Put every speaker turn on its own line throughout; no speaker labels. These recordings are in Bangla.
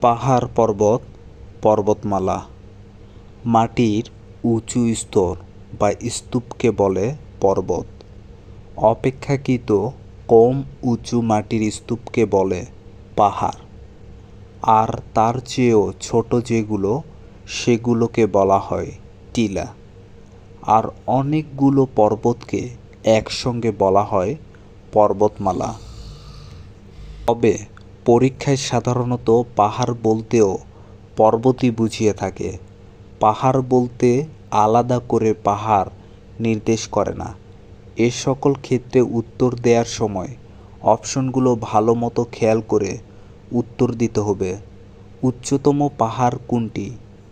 পাহাড় পর্বত, পর্বতমালা। মাটির উঁচু স্তর বা স্তূপকে বলে পর্বত। অপেক্ষাকৃত কম উঁচু মাটির স্তূপকে বলে পাহাড়। আর তার চেয়েও ছোট যেগুলো, সেগুলোকে বলা হয় টিলা। আর অনেকগুলো পর্বতকে একসঙ্গে বলা হয় পর্বতমালা। তবে পরীক্ষায় সাধারণত পাহাড় বলতেও পর্বতই বুঝিয়ে থাকে। পাহাড় বলতে আলাদা করে পাহাড় নির্দেশ করে না। এ সকল ক্ষেত্রে উত্তর দেওয়ার সময় অপশনগুলো ভালো মতো খেয়াল করে উত্তর দিতে হবে। উচ্চতম পাহাড় কোনটি?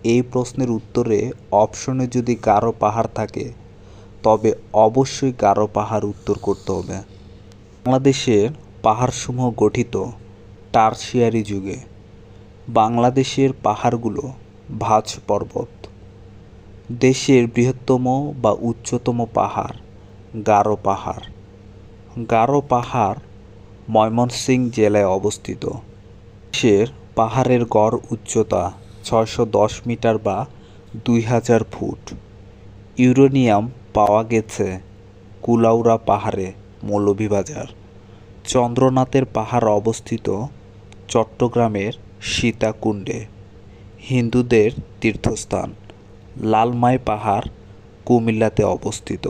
এই প্রশ্নের উত্তরে অপশনে যদি গারো পাহাড় থাকে, তবে অবশ্যই গারো পাহাড় উত্তর করতে হবে। বাংলাদেশের পাহাড়সমূহ গঠিত। টারসিয়ারি যুগে বাংলাদেশের পাহাড়গুলো ভাঁজ পর্বত। দেশের বৃহত্তম বা উচ্চতম পাহাড় গারো পাহাড়। গারো পাহাড় ময়মনসিংহ জেলায় অবস্থিত। দেশের পাহাড়ের গড় উচ্চতা ছয়শো দশ মিটার বা দুই হাজার ফুট। ইউরেনিয়াম পাওয়া গেছে কুলাউড়া পাহাড়ে মৌলভীবাজার। চন্দ্রনাথের পাহাড় অবস্থিত চট্টগ্রামের সীতাকুণ্ডে হিন্দুদের তীর্থস্থান লালমাই পাহাড় কুমিল্লাতে অবস্থিত।